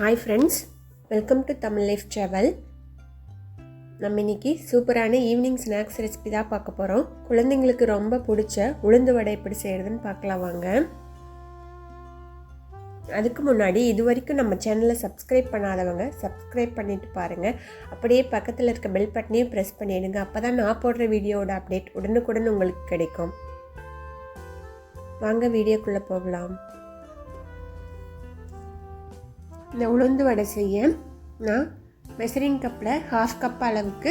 Hi friends welcome to Tamil life travel நம்ம இன்னைக்கு சூப்பரான ஈவினிங் ஸ்நாக்ஸ் ரெசிபி தான் பார்க்க போகிறோம் குழந்தைங்களுக்கு ரொம்ப பிடிச்ச உளுந்து வடை எப்படி செய்கிறதுன்னு பார்க்கலாம் வாங்க. அதுக்கு முன்னாடி இது வரைக்கும் நம்ம சேனலை சப்ஸ்கிரைப் பண்ணாதவங்க சப்ஸ்கிரைப் பண்ணிட்டு பாருங்கள் அப்படியே பக்கத்தில் இருக்க பெல் பட்டனையும் ப்ரெஸ் பண்ணிவிடுங்க அப்போ தான் நான் போடுற வீடியோவோட அப்டேட் உடனுக்குடன் உங்களுக்கு கிடைக்கும். வாங்க வீடியோக்குள்ளே போகலாம். இந்த உளுந்து வடை செய்ய நான் மெசரிங் கப்பில் ஹாஃப் கப் அளவுக்கு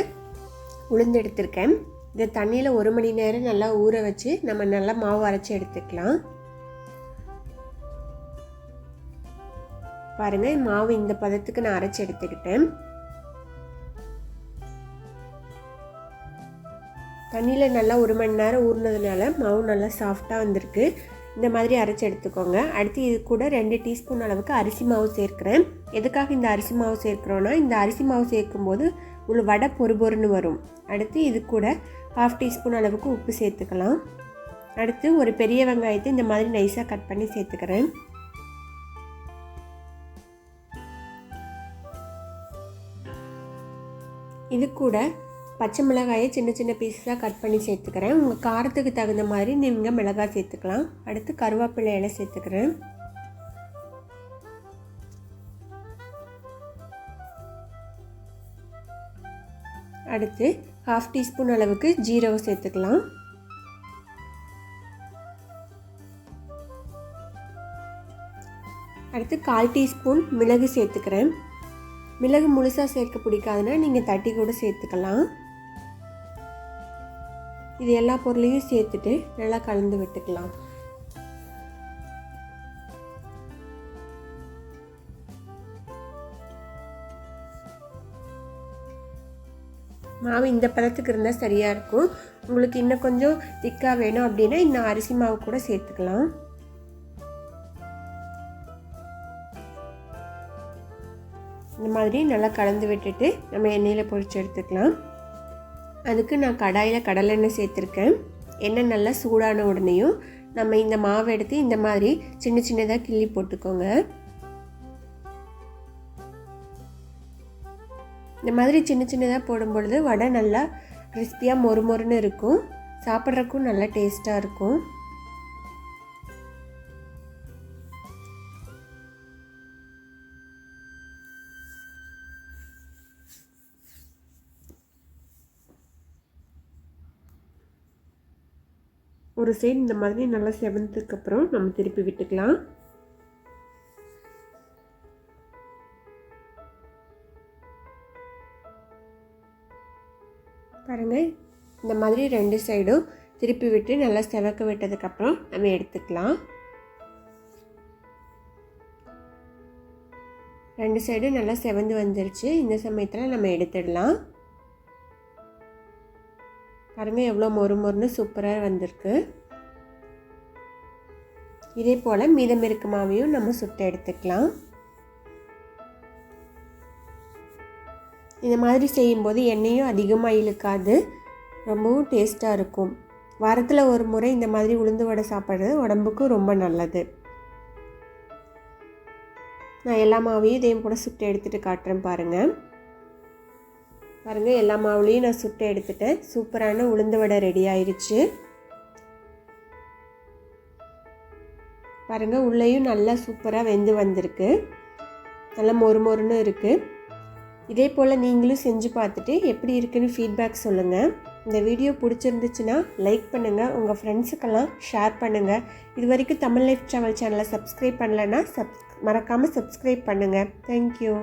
உளுந்து எடுத்திருக்கேன். இதை தண்ணியில் ஒரு மணி நேரம் நல்லா ஊற வச்சு நம்ம நல்லா மாவு அரைச்சி எடுத்துக்கலாம். பாருங்கள் மாவு இந்த பதத்துக்கு நான் அரைச்சி எடுத்துக்கிட்டேன். தண்ணியில் நல்லா ஒரு மணி நேரம் ஊறினதுனால மாவு நல்லா சாஃப்டாக வந்திருக்கு. இந்த மாதிரி அரைச்சி எடுத்துக்கோங்க. அடுத்து இது கூட ரெண்டு டீஸ்பூன் அளவுக்கு அரிசி மாவு சேர்க்குறேன். எதுக்காக இந்த அரிசி மாவு சேர்க்குறோன்னா இந்த அரிசி மாவு சேர்க்கும்போது உள்ள வடை பொறுபொருன்னு வரும். அடுத்து இது கூட ஹாஃப் டீஸ்பூன் அளவுக்கு உப்பு சேர்த்துக்கலாம். அடுத்து ஒரு பெரிய வெங்காயத்தை இந்த மாதிரி நைஸாக கட் பண்ணி சேர்த்துக்கிறேன். இது கூட பச்சை மிளகாயை சின்ன சின்ன பீஸாக கட் பண்ணி சேர்த்துக்கிறேன். உங்கள் காரத்துக்கு தகுந்த மாதிரி நீங்கள் மிளகாய் சேர்த்துக்கலாம். அடுத்து கருவேப்பிலை இலை சேர்த்துக்கிறேன். அடுத்து ஹாஃப் டீஸ்பூன் அளவுக்கு ஜீரகம் சேர்த்துக்கலாம். அடுத்து கால் டீஸ்பூன் மிளகு சேர்த்துக்கிறேன். மிளகு முழுசாக சேர்க்க பிடிக்காதுன்னா நீங்கள் தட்டி கூட சேர்த்துக்கலாம். இது எல்லா பொருளையும் சேர்த்துட்டு நல்லா கலந்து விட்டுக்கலாம். மாவு இந்த பதத்துக்கு இருந்தால் சரியாக இருக்கும். உங்களுக்கு இன்னும் கொஞ்சம் திக்காக வேணும் அப்படின்னா இன்னும் அரிசி மாவு கூட சேர்த்துக்கலாம். இந்த மாதிரி நல்லா கலந்து விட்டுட்டு நம்ம எண்ணெயில் பொரிச்சு எடுத்துக்கலாம். அதுக்கு நான் கடாயில் கடலெண்ணெய் சேர்த்துருக்கேன். எண்ணெய் நல்லா சூடான உடனேயும் நம்ம இந்த மாவை எடுத்து இந்த மாதிரி சின்ன சின்னதாக கிள்ளி போட்டுக்கோங்க. இந்த மாதிரி சின்ன சின்னதாக போடும் பொழுது வடை நல்லா கிறிஸ்பியாக மொறு மொறுன்னு இருக்கும். சாப்பிட்றக்கும் நல்லா டேஸ்ட்டாக இருக்கும். ஒரு சைடு இந்த மாதிரி நல்லா செவந்ததுக்கு அப்புறம் நம்ம திருப்பி விட்டுக்கலாம். பாருங்கள் இந்த மாதிரி ரெண்டு சைடும் திருப்பி விட்டு நல்லா செவக்க விட்டதுக்கப்புறம் நம்ம எடுத்துக்கலாம். ரெண்டு சைடும் நல்லா செவந்து வந்துருச்சு. இந்த சமயத்தில் நம்ம எடுத்துடலாம். பாருங்கள் எவ்வளோ மொறு மொறுன்னு சூப்பராக வந்திருக்கு. இதே போல் மீதம் இருக்க மாவையும் நம்ம சுட்டு எடுத்துக்கலாம். இந்த மாதிரி செய்யும்போது எண்ணெயும் அதிகமாக இழுக்காது. ரொம்பவும் டேஸ்ட்டாக இருக்கும். வாரத்தில் ஒரு முறை இந்த மாதிரி உளுந்து வடை சாப்பிட்றது உடம்புக்கும் ரொம்ப நல்லது. நான் எல்லா மாவையும் இதையும் கூட சுட்டு எடுத்துகிட்டு காட்டுறேன் பாருங்கள் பாருங்கள் எல்லா மாவுலேயும் நான் சுட்டு எடுத்துட்டேன். சூப்பரான உளுந்து வடை ரெடி ஆயிடுச்சு பாருங்கள் உள்ளேயும் நல்லா சூப்பராக வெந்து வந்திருக்கு. நல்லா மொறு மொறுன்னு இருக்குது இதே போல் நீங்களும் செஞ்சு பார்த்துட்டு எப்படி இருக்குன்னு ஃபீட்பேக் சொல்லுங்கள் இந்த வீடியோ பிடிச்சிருந்துச்சுன்னா லைக் பண்ணுங்கள் உங்கள் ஃப்ரெண்ட்ஸுக்கெல்லாம் ஷேர் பண்ணுங்கள் இது வரைக்கும் தமிழ் லைஃப் ட்ராவல் சேனலை சப்ஸ்கிரைப் பண்ணலைன்னா சப் மறக்காமல் சப்ஸ்கிரைப் பண்ணுங்கள் தேங்க்யூ